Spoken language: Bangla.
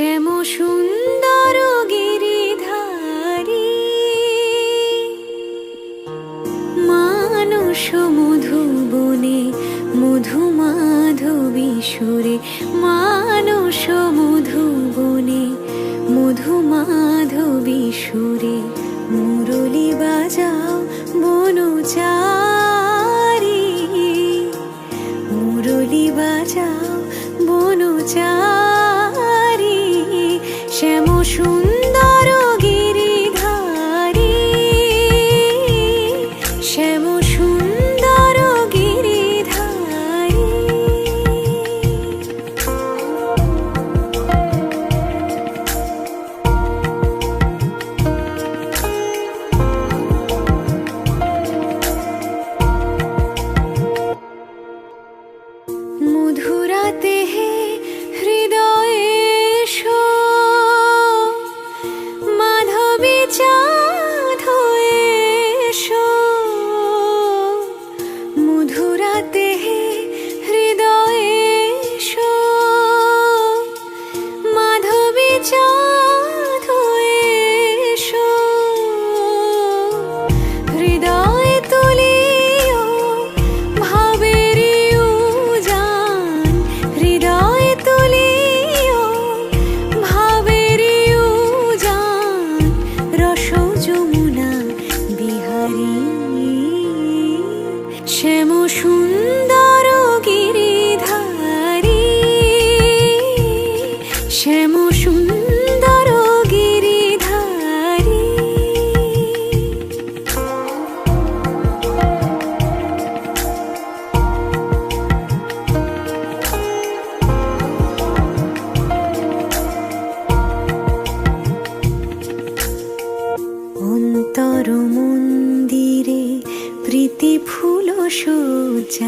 শ্যাম সুন্দর গিরিধারী। মানুষ মধুবনে মধু মাধবী সুরে। মানুষ মধুবনে মধু মাধবী সুরে। মুরলি বাজাও বনচারি। মুরলি বাজাও বনচারি। শ্যাম সুন্দর গিরিধারী। শ্যাম সুন্দর গিরিধারী। অন্তর মন্দিরে প্রীতি ফুল 树在